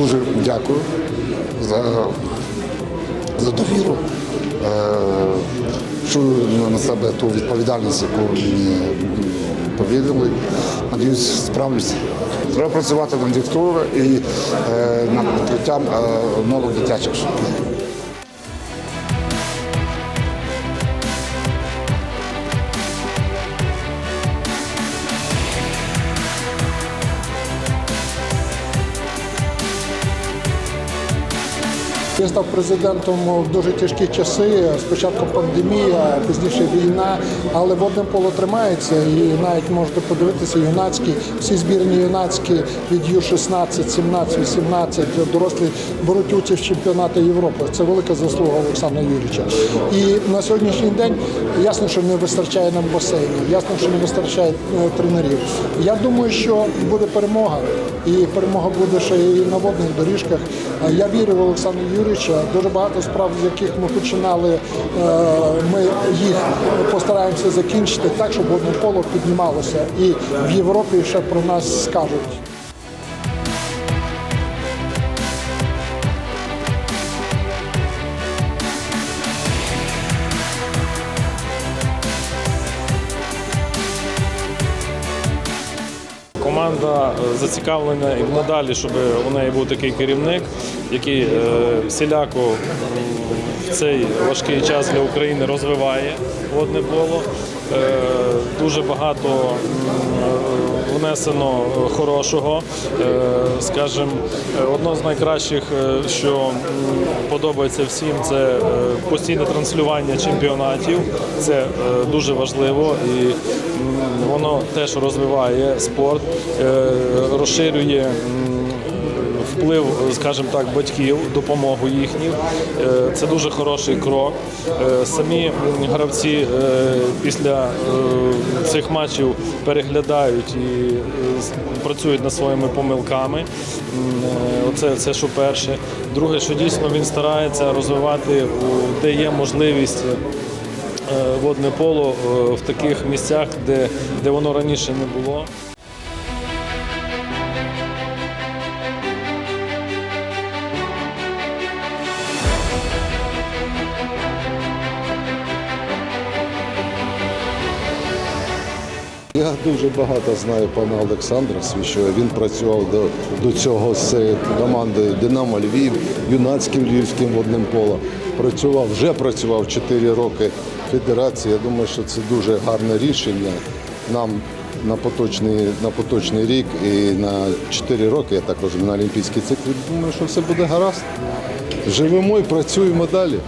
дуже дякую за, за довіру. Е, Чую на себе ту відповідальність, яку мені повірили. Надіюсь, справлюся. Треба працювати над диктурою і е, над відкриттям е, нових дитячих Я став президентом в дуже тяжкі часи. Спочатку пандемія, пізніше війна, але водне поло тримається і навіть можете подивитися юнацькі, всі збірні юнацькі від Ю-16, 17, 18, дорослі беруть участь в чемпіонаті Європи. Це велика заслуга Олександра Юрійовича. І на сьогоднішній день ясно, що не вистачає нам басейнів, ясно, що не вистачає е, тренерів. Я думаю, що буде перемога, і перемога буде ще і на водних доріжках. Я вірю в Олександра Юрійовича. Дуже багато справ, з яких ми починали, е, ми їх постараємося закінчити так, щоб одне коло піднімалося. І в Європі ще про нас скажуть. Команда е, зацікавлена і надалі, щоб у неї був такий керівник, який е, всіляко в цей важкий час для України розвиває водне поло. Е, Дуже багато внесено хорошого. Скажімо, одно з найкращих, що подобається всім, це постійне транслювання чемпіонатів. Це дуже важливо і воно теж розвиває спорт, е, розширює вплив, скажімо так, батьків, допомогу їхню. Е, Це дуже хороший крок. Е, Самі гравці після цих матчів переглядають і працюють над своїми помилками. Оце це що перше. Друге, що дійсно він старається розвивати, де є можливість. Е, Водне поло е, в таких місцях, де, де воно раніше не було. Я дуже багато знаю пана Олександра Свіщова. Він працював до, до цього з командою Динамо Львів, юнацьким львівським водним полом. Працював, вже працював 4 роки в федерації. Я думаю, що це дуже гарне рішення. Нам на поточний, на поточний рік і на 4 роки, я так розумію, на Олімпійський цикл. Думаю, що все буде гаразд. Живемо і працюємо далі.